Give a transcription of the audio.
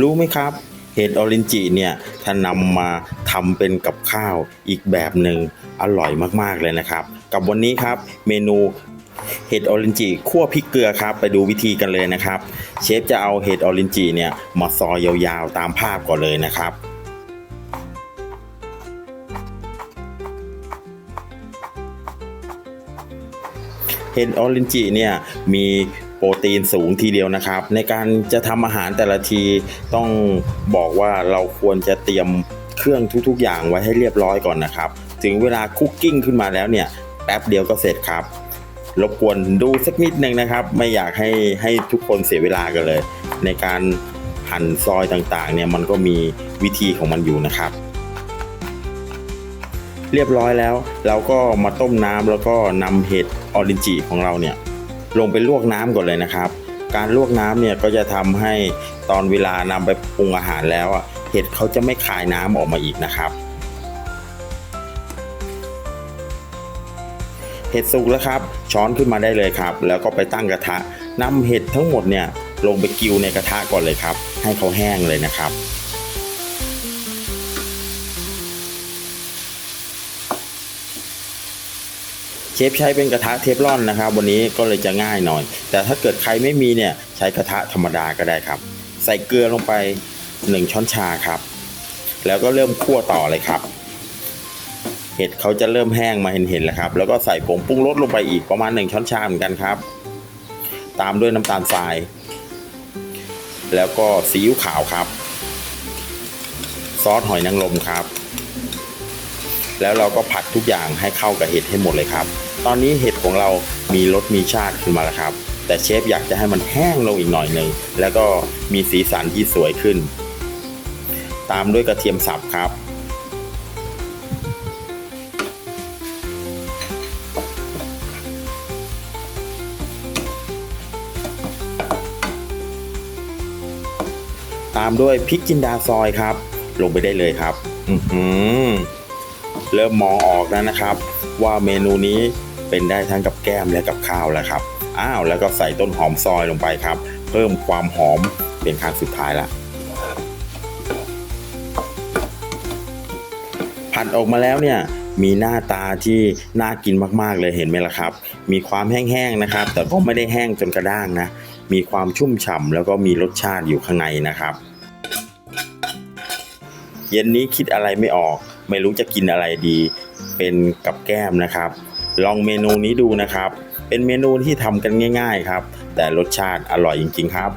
รู้ไหมครับ เห็ดออรินจิเนี่ยถ้านำมาทำเป็นกับข้าวอีกแบบหนึ่งอร่อยมากๆเลยนะครับ กับวันนี้ครับเมนูเห็ดออรินจิคั่วพริกเกลือครับ ไปดูวิธีกันเลยนะครับ เชฟจะเอาเห็ดออรินจิเนี่ยมาซอยยาวๆตามภาพก่อนเลยนะครับเห็ดออรินจิเนี่ยมี โปรตีนสูงทีเดียวนะครับ ในการจะทำอาหารแต่ละทีต้องบอกว่าเราควรจะเตรียมเครื่องทุกๆ อย่างไว้ให้เรียบร้อยก่อนนะครับ ถึงเวลาคุกกิ้งขึ้นมาแล้วเนี่ยแป๊บเดียวก็เสร็จครับ รบกวนดูสักนิดหนึ่งนะครับ ไม่อยากให้ให้ทุกคนเสียเวลากันเลย ในการหั่นซอยต่างๆเนี่ยมันก็มีวิธีของมันอยู่นะครับเรียบร้อยแล้วเราก็มาต้มน้ำแล้วก็นำเห็ดออรินจิของเราเนี่ย ลงไปลวกน้ำก่อนเลยนะครับ การลวกน้ำเนี่ยก็จะทำให้ตอนเวลานำไปปรุงอาหารแล้วอะเห็ดเขาจะไม่คายน้ำออกมาอีกนะครับ เห็ดสุกแล้วครับ ช้อนขึ้นมาได้เลยครับ แล้วก็ไปตั้งกระทะนำเห็ดทั้งหมดเนี่ยลงไปกิวในกระทะก่อนเลยครับ ให้เขาแห้งเลยนะครับ เชฟใช้เป็นกระทะเทฟลอนนะครับ วันนี้ก็เลยจะง่ายหน่อย แต่ถ้าเกิดใครไม่มีเนี่ยใช้กระทะธรรมดาก็ได้ครับ ใส่เกลือลงไป 1 ช้อนชาครับ แล้วก็เริ่มคั่วต่อเลยครับ เห็ดเขาจะเริ่มแห้งมาเห็นเห็นแล้วครับ แล้วก็ใส่ผงปรุงรสลงไปอีกประมาณ 1 ช้อนชาเหมือนกันครับ ตามด้วยน้ำตาลทราย แล้วก็ซีอิ๊วขาวครับ ซอสหอยนางรมครับ แล้วเราก็ผัดทุกอย่างให้เข้ากับเห็ดให้หมดเลยครับ ตอนนี้เห็ดของเรามีรสมีชาติขึ้นมาแล้วครับ แต่เชฟอยากจะให้มันแห้งลงอีกหน่อยหนึ่งแล้วก็มีสีสันที่สวยขึ้น ตามด้วยกระเทียมสับครับ ตามด้วยพริกจินดาซอยครับ ลงไปได้เลยครับ อือหือ เริ่มมองออกแล้วนะครับ ว่าเมนูนี้เป็นได้ทั้งกับแก้มและกับข้าวแล้วครับอ้าวแล้วก็ใส่ต้นหอมซอยลงไปครับ เพิ่มความหอมเป็นขั้นสุดท้ายละผัดออกมาแล้วเนี่ยมีหน้าตาที่น่ากินมากๆเลยเห็นไหมล่ะครับ มีความแห้งๆนะครับ แต่ก็ไม่ได้แห้งจนกระด้างนะ มีความชุ่มฉ่ำแล้วก็มีรสชาติอยู่ข้างในนะครับ เย็นนี้คิดอะไรไม่ออก ไม่รู้จะกินอะไรดี เป็นกับแก้มนะครับ ลองเมนูนี้ดูนะครับ เป็นเมนูที่ทำกันง่าย ๆ ครับ แต่รสชาติอร่อยจริง ๆ ครับ